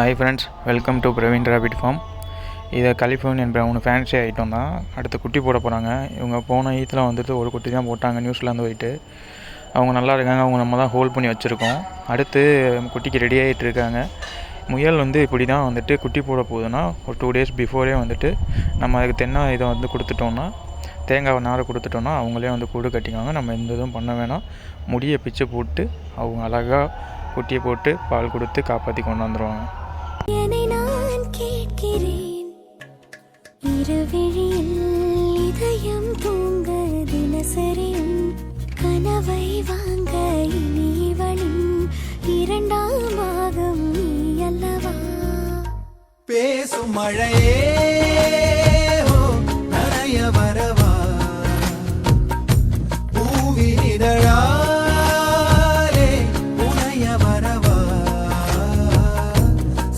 Hi friends welcome to Praveen rabbit farm இதை Californian brown fancy item தான். அடுத்து குட்டி போட போகிறாங்க இவங்க போன ஈத்தில் வந்துட்டு ஒரு குட்டி தான் போட்டாங்க நியூஸ்லேருந்து போயிட்டு. அவங்க நல்லா இருக்காங்க அவங்க நம்ம தான் ஹோல்ட் பண்ணி வச்சுருக்கோம். அடுத்து குட்டிக்கு ரெடி ஆகிட்டு இருக்காங்க. முயல் வந்து இப்படி தான் வந்துட்டு குட்டி போட போகுதுன்னா ஒரு டூ டேஸ் பிஃபோரே வந்துட்டு நம்ம அதுக்கு தென்னை இதை வந்து கொடுத்துட்டோம்னா தேங்காய் நாரை கொடுத்துட்டோன்னா அவங்களே வந்து கூடு கட்டிக்குவாங்க. நம்ம எந்த இதுவும் பண்ண வேணாம். முடியை பிச்சு போட்டு அவங்க அழகாக குட்டியை போட்டு பால் கொடுத்து காப்பாற்றி கொண்டு வந்துடுவாங்க என்னை நான் கேட்கிறேன். இருவிழியில் இதயம் தூங்க தினசரியும் கனவை வாங்க இனி இரண்டாம் பாகம் நீ அல்லவா? பேசும் மழையே.